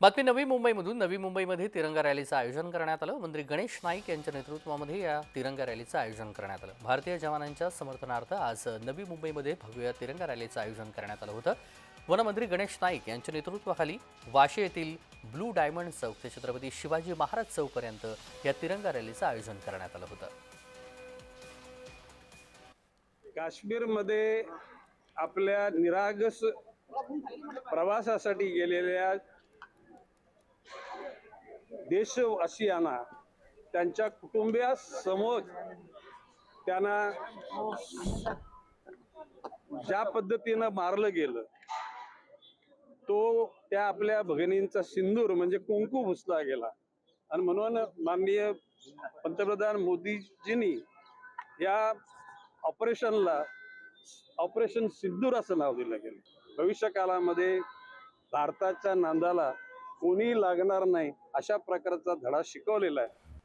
बातमी नवी मुंबईमधून. नवी मुंबईमध्ये तिरंगा रॅलीचं आयोजन करण्यात आलं. मंत्री गणेश नाईक यांच्या नेतृत्वामध्ये या तिरंगा रॅलीचं आयोजन करण्यात आलं. भारतीय जवानांच्या समर्थनार्थ आज नवी मुंबईमध्ये भव्य तिरंगा रॅलीचं आयोजन करण्यात आलं होतं. वनमंत्री गणेश नाईक यांच्या नेतृत्वाखाली वाशी येथील ब्लू डायमंड चौक ते छत्रपती शिवाजी महाराज चौकपर्यंत या तिरंगा रॅलीचं आयोजन करण्यात आलं होतं. काश्मीरमध्ये आपल्या निरागस प्रवासासाठी गेलेल्या देशवासियांना त्यांच्या कुटुंबियासमोर त्यांना ज्या पद्धतीनं मारलं गेलं तो त्या आपल्या भगिनींचा सिंदूर म्हणजे कुंकू भुसला गेला. आणि म्हणून माननीय पंतप्रधान मोदीजींनी या ऑपरेशनला ऑपरेशन सिंदूर असं नाव दिलं गेलं. भविष्य काळामध्ये भारताच्या नांदाला कोणी लागणार नाही अशा प्रकारचा धडा शिकवलेला आहे.